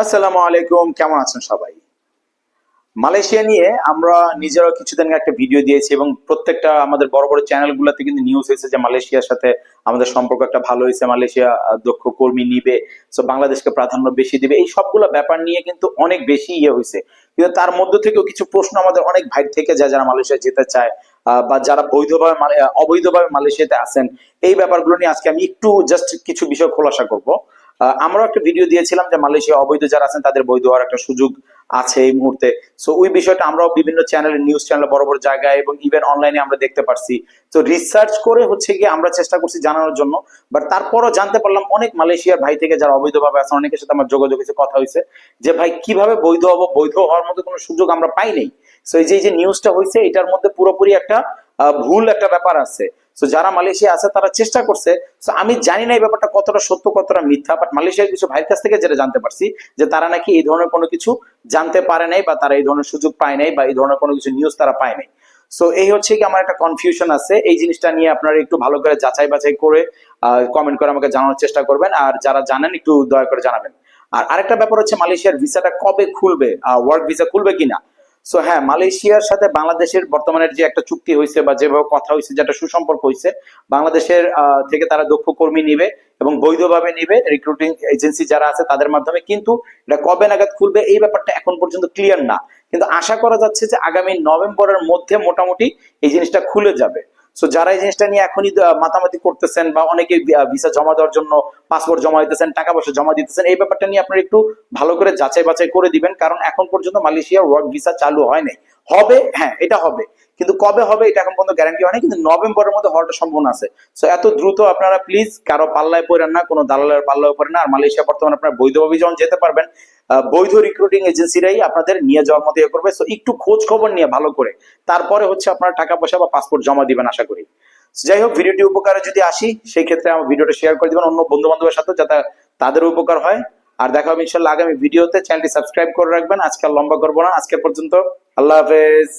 আসসালামু আলাইকুম, কেমন আছেন সবাই? মালয়েশিয়া নিয়ে আমরা নিজেরা কিছুদিন একটা ভিডিও দিয়েছি এবং প্রত্যেকটা আমাদের বড় বড় চ্যানেলগুলোতে কিন্তু নিউজ হয়েছে যে মালয়েশিয়ার সাথে আমাদের সম্পর্ক একটা ভালো হয়েছে, মালয়েশিয়া দক্ষ কর্মী নিবে সো বাংলাদেশকে প্রাধান্য বেশি দিবে। এই সবগুলো ব্যাপার নিয়ে কিন্তু অনেক বেশি ইয়ে হয়েছে। কিন্তু তার মধ্যে থেকেও কিছু প্রশ্ন আমাদের অনেক ভাই থেকে যায় যারা মালয়েশিয়া যেতে চায় বা যারা বৈধভাবে অবৈধভাবে মালয়েশিয়াতে আছেন, এই ব্যাপারগুলো নিয়ে আজকে আমি একটু জাস্ট কিছু বিষয় খোলাসা করব। আমরাও একটা ভিডিও দিয়েছিলাম যে মালয়েশিয়া অবৈধ যারা আছেন, তাদের বৈধ হওয়ার একটা সুযোগ আছে এই মুহূর্তে। সো ওই বিষয়টা আমরাও বিভিন্ন চ্যানেলে নিউজ চ্যানেলে বড় বড় জায়গায় এবং ইভেন অনলাইনে আমরা দেখতে পারছি। তো রিসার্চ করে হচ্ছে গিয়ে আমরা চেষ্টা করছি জানানোর জন্য। বাট তারপরও জানতে পারলাম অনেক মালয়েশিয়ার ভাই থেকে যারা অবৈধভাবে আছেন, অনেকের সাথে আমার যোগাযোগ হয়েছে, কথা হয়েছে যে, ভাই, কীভাবে বৈধ হব? বৈধ হওয়ার মতো কোনো সুযোগ আমরা পাই নাই। সো এই যে নিউজটা হয়েছে, এটার মধ্যে পুরোপুরি একটা ভুল একটা ব্যাপার আছে। তো যারা মালয়েশিয়া আছে, তারা চেষ্টা করছে। তো আমি জানি না এই ব্যাপারটা কতটা সত্য, কতটা মিথ্যা বাট মালয়েশিয়ার কিছু ভাইয়ের কাছ থেকে যেটা জানতে পারছি, যে তারা নাকি এই ধরনের কোনো কিছু জানতে পারে নাই, বা তারা এই ধরনের সুযোগ পায় নাই, বা এই ধরনের কোনো কিছু নিউজ তারা পায় নাই। সো এই হচ্ছে কি আমার একটা কনফিউশন আছে। এই জিনিসটা নিয়ে আপনারা একটু ভালো করে যাচাই বাছাই করে কমেন্ট করে আমাকে জানানোর চেষ্টা করবেন। আর যারা জানেন, একটু দয়া করে জানাবেন। আর আরেকটা ব্যাপার হচ্ছে মালয়েশিয়ার ভিসাটা কবে খুলবে ওয়ার্ক ভিসা খুলবে কিনা? সো হ্যাঁ মালয়েশিয়ার সাথে বাংলাদেশের বর্তমানের যে একটা চুক্তি হয়েছে বা যেভাবে কথা হয়েছে, যেটা সুসম্পর্ক হয়েছে, বাংলাদেশের থেকে তারা দক্ষ কর্মী নিবে এবং বৈধভাবে নিবে রিক্রুটিং এজেন্সি যারা আছে তাদের মাধ্যমে, কিন্তু এটা কবে নাগাদ খুলবে এই ব্যাপারটা এখন পর্যন্ত ক্লিয়ার না। কিন্তু আশা করা যাচ্ছে যে আগামী নভেম্বরের মধ্যে মোটামুটি এই জিনিসটা খুলে যাবে। সো যারা এই জিনিসটা নিয়ে এখনই মাতামাতি করতেছেন বা অনেকে ভিসা জমা দেওয়ার জন্য পাসপোর্ট জমা দিতেছেন, টাকা পয়সা জমা দিতেছেন, এই ব্যাপারটা নিয়ে আপনারা একটু ভালো করে যাচাই বাছাই করে দিবেন। কারণ এখন পর্যন্ত মালয়েশিয়া ওয়ার্ক ভিসা চালু হয় নাই। হবে হ্যাঁ এটা হবে। কিন্তু কবে হবে, এটা এখন পর্যন্ত গ্যারান্টি হয় না কিন্তু নভেম্বরের মধ্যে হওয়াটা সম্ভাবনা আছে। সো এত দ্রুত আপনারা প্লিজ কারও পাল্লায় পড়েন না, কোনো দালালের পাল্লায় পড়েন না। আর মালয়েশিয়া বর্তমানে আপনারা বৈধভাবে যখন যেতে পারবেন। বৈধ রিক্রুটিং এজেন্সিরাই আপনাদের নিয়ে যাওয়ার মতো ইয়ে করবে। সো একটু খোঁজ খবর নিয়ে ভালো করে। তারপরে হচ্ছে আপনারা টাকা পয়সা বা পাসপোর্ট জমা দিবেন, আশা করি। যাই হোক, ভিডিওটি উপকারে যদি আসি, সেই ক্ষেত্রে আমার ভিডিওটা শেয়ার করে দিবেন অন্য বন্ধু বান্ধবের সাথে, যাতে তাদের উপকার হয়। আর দেখা হবে ইনশাল্লাহ আগামী ভিডিওতে। চ্যানেলটি সাবস্ক্রাইব করে রাখবেন। আজকে আর লম্বা করব না। আজকে পর্যন্ত আল্লাহ হাফেজ